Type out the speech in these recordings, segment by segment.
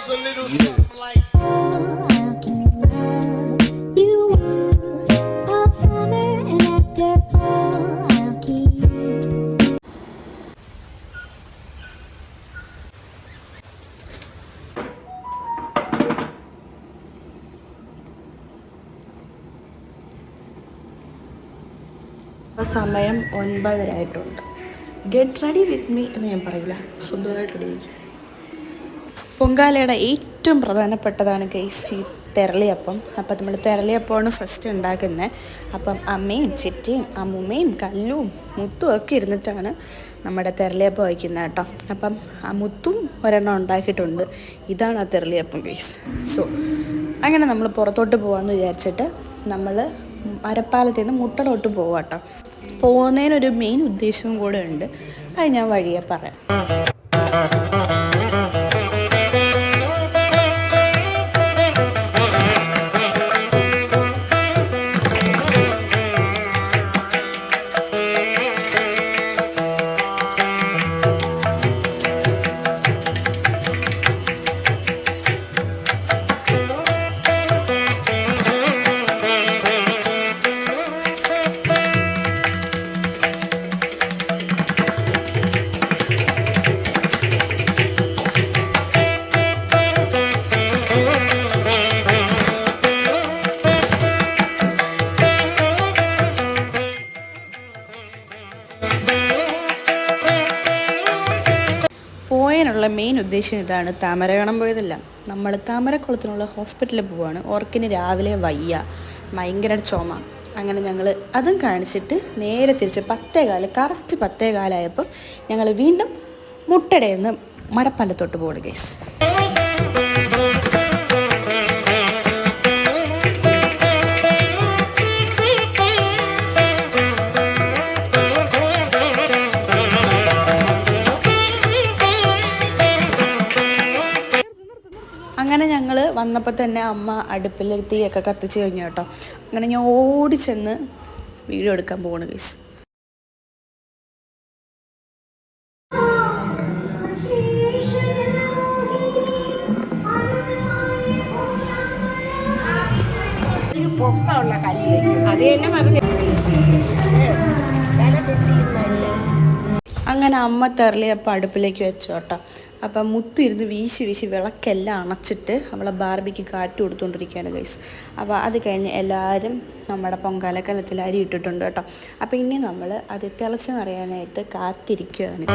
goes a little something like. സമയം ഒൻപതര get ready with me എന്ന് ഞാൻ പറയില്ല സ്വന്തമായിട്ട് ആയിരിക്കും പൊങ്കാലയുടെ ഏറ്റവും പ്രധാനപ്പെട്ടതാണ് ഗൈസ് ഈ തെരളിയപ്പം. അപ്പം നമ്മൾ തെരളിയപ്പമാണ് ഫസ്റ്റ് ഉണ്ടാക്കുന്നത് അപ്പം അമ്മയും ചിറ്റിയും അമ്മുമ്മയും കല്ലും മുത്തും ഒക്കെ ഇരുന്നിട്ടാണ് നമ്മുടെ തെരളിയപ്പം വയ്ക്കുന്നത് കേട്ടോ. അപ്പം ആ മുത്തും ഒരെണ്ണം ഉണ്ടാക്കിയിട്ടുണ്ട്. ഇതാണ് ആ തെരളിയപ്പം ഗൈസ് സോ അങ്ങനെ നമ്മൾ പുറത്തോട്ട് പോകാമെന്ന് വിചാരിച്ചിട്ട് നമ്മൾ മരപ്പാലത്തിൽ നിന്ന് മുട്ടലോട്ട് പോവാം കേട്ടോ. പോകുന്നതിനൊരു മെയിൻ ഉദ്ദേശവും കൂടെ ഉണ്ട്. അത് ഞാൻ വഴിയെ പറയാം. പോയതിനുള്ള മെയിൻ ഉദ്ദേശം ഇതാണ്. താമര കാണാൻ പോയതല്ല. നമ്മൾ താമരക്കുളത്തിനുള്ള ഹോസ്പിറ്റലിൽ പോവാണ്. ഓർക്കിന് രാവിലെ വയ്യ. ഭയങ്കര ചുമ. അങ്ങനെ ഞങ്ങൾ അതും കാണിച്ചിട്ട് നേരെ തിരിച്ച് പത്തേകാൽ കറക്റ്റ് പത്തേകാലായപ്പോൾ ഞങ്ങൾ വീണ്ടും മുട്ടടയെന്ന് മരപ്പല്ലത്തോട്ട് പോകണം കേസ് വന്നപ്പോൾ തന്നെ അമ്മ അടുപ്പിൽ തീയൊക്കെ കത്തിച്ച് കഴിഞ്ഞു കേട്ടോ. അങ്ങനെ ഞാൻ ഓടി ചെന്ന് വീഡിയോ എടുക്കാൻ പോകണ ഗൈസ് അങ്ങനെ അമ്മ തെരളിയപ്പം അടുപ്പിലേക്ക് വെച്ചു കേട്ടോ മുത്തു ഇരുന്ന് വീശി വീശി വിളക്കെല്ലാം അണച്ചിട്ട് അവളെ ബാർബിക്ക് കാറ്റ് കൊടുത്തുകൊണ്ടിരിക്കുകയാണ് ഗൈസ് അപ്പോൾ അത് കഴിഞ്ഞ് എല്ലാവരും നമ്മുടെ പൊങ്കാലക്കലത്തിൽ അരി ഇട്ടിട്ടുണ്ട് കേട്ടോ. അപ്പോൾ ഇനി നമ്മൾ അത് തിളച്ച് നിറയാനായിട്ട് കാത്തിരിക്കുകയാണ്.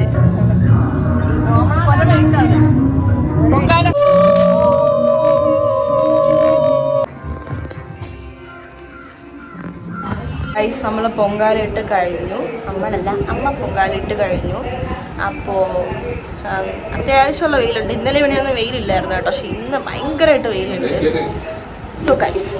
തിളച്ച് ഗൈസ് നമ്മൾ കഴിഞ്ഞു. നമ്മളല്ല അമ്മ പൊങ്കാലിട്ട് കഴിഞ്ഞു. അപ്പോൾ അത്യാവശ്യമുള്ള വെയിലുണ്ട്. ഇന്നലെ ഇവിടെയൊന്നും വെയിലില്ലായിരുന്നു കേട്ടോ. പക്ഷെ ഇന്ന് ഭയങ്കരമായിട്ട് വെയിലുണ്ട്. സോ ഗൈസ്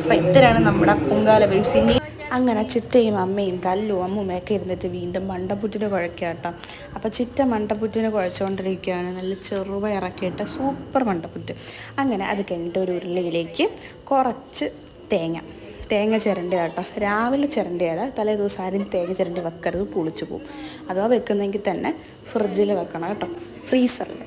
അപ്പം ഇത്രയാണ് നമ്മുടെ പൊങ്കാല വെയിൽ ഇനി അങ്ങനെ ചിറ്റയും അമ്മയും കല്ലും അമ്മുമ്മയൊക്കെ ഇരുന്നിട്ട് വീണ്ടും മണ്ടപ്പുറ്റിന് കുഴക്കാട്ടോ. കേട്ടോ അപ്പോൾ ചിറ്റ മണ്ടപ്പുറ്റിന് കുഴച്ചുകൊണ്ടിരിക്കുകയാണ് നല്ല ചെറുവ ഇറക്കിയിട്ട് സൂപ്പർ മണ്ടപ്പുറ്റ് അങ്ങനെ അത് കഴിഞ്ഞിട്ട് ഒരു ഉരുളിയിലേക്ക് കുറച്ച് തേങ്ങ. തേങ്ങ ചിരണ്ട കേട്ടോ രാവിലെ ചിരണ്ടയാണ് തലേ ദിവസം ആരും തേങ്ങ ചിരണ്ടി വെക്കരുത് പുളിച്ചു പോകും അഥവാ വെക്കുന്നെങ്കിൽ തന്നെ ഫ്രിഡ്ജിൽ വെക്കണം കേട്ടോ. ഫ്രീസറിൽ.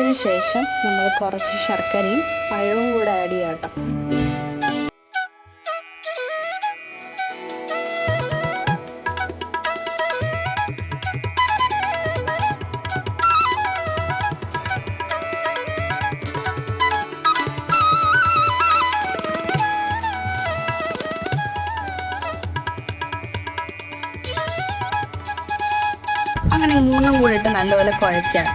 അതിനുശേഷം നമ്മൾ കുറച്ച് ശർക്കരയും പഴവും കൂടെ ആഡ് ചെയ്യാം അങ്ങനെ മൂന്നും കൂടെ ഇട്ട് നല്ലപോലെ കുഴക്കാം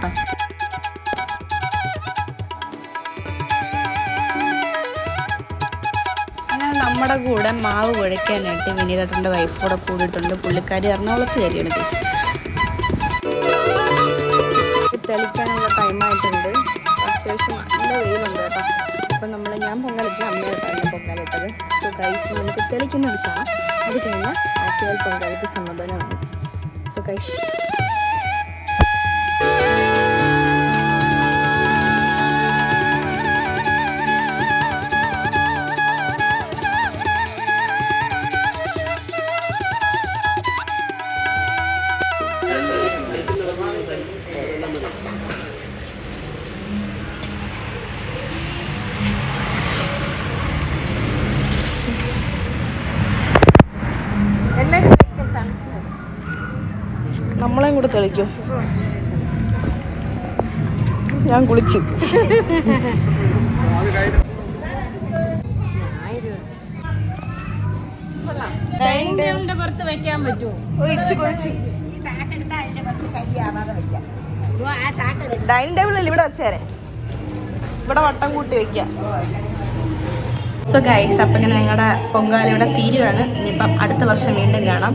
നമ്മുടെ കൂടെ മാവ് കുഴയ്ക്കാനായിട്ട് വിനീതട്ടന്റെ വൈഫ് കൂടെ കൂടിയിട്ടുണ്ട്. പുള്ളിക്കാരി എറണാകുളത്ത് കയറിയാണ് കേസ് തെളിക്കാനുള്ള ടൈമായിട്ടുണ്ട് അത്യാവശ്യം നല്ല വെയിലുണ്ട് കേട്ടോ. അപ്പം നമ്മൾ ഞാൻ പൊങ്കാലിട്ട് അമ്മയായിട്ടാണ് പൊങ്കാലിട്ടത് സോ കൈസ് നമുക്ക് തെളിക്കുന്ന കാണാം അത് കഴിഞ്ഞാൽ ആറ്റുകാൽ പൊങ്കാലിക്ക് സമാധാനമാണ് സോ കൈസ് നമ്മളെയും കൂടെ തെളിക്കും. ഞാൻ കുളിച്ച്. ഡൈനിങ് വെക്കാൻ പറ്റുമോ? ടേബിളിൽ ഇവിടെ വെച്ചേരെ. ഇവിടെ വട്ടം കൂട്ടി വെക്കാം. സോ ഗൈസ് അപ്പം ഇങ്ങനെ ഞങ്ങളുടെ പൊങ്കാലയുടെ തീരുവാണ്. ഇനിയിപ്പം അടുത്ത വർഷം വീണ്ടും കാണാം.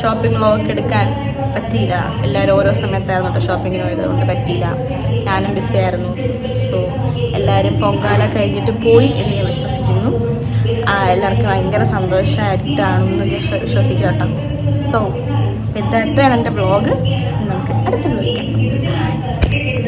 ഷോപ്പിംഗ് വ്ളോഗ് എടുക്കാൻ പറ്റിയില്ല. എല്ലാവരും ഓരോ സമയത്തായിരുന്നു കേട്ടോ ഷോപ്പിങ്ങിന് പോയത്. കൊണ്ട് പറ്റിയില്ല. ഞാനും ബിസി ആയിരുന്നു. സോ എല്ലാവരും പൊങ്കാല കഴിഞ്ഞിട്ട് പോയി എന്ന് ഞാൻ വിശ്വസിക്കുന്നു. എല്ലാവർക്കും ഭയങ്കര സന്തോഷമായിട്ടാണെന്ന് ഞാൻ വിശ്വസിക്കുക കേട്ടോ സോ ഇതാണ് എന്റെ വ്ളോഗ് നമുക്ക് അടുത്ത വ്ളോഗ്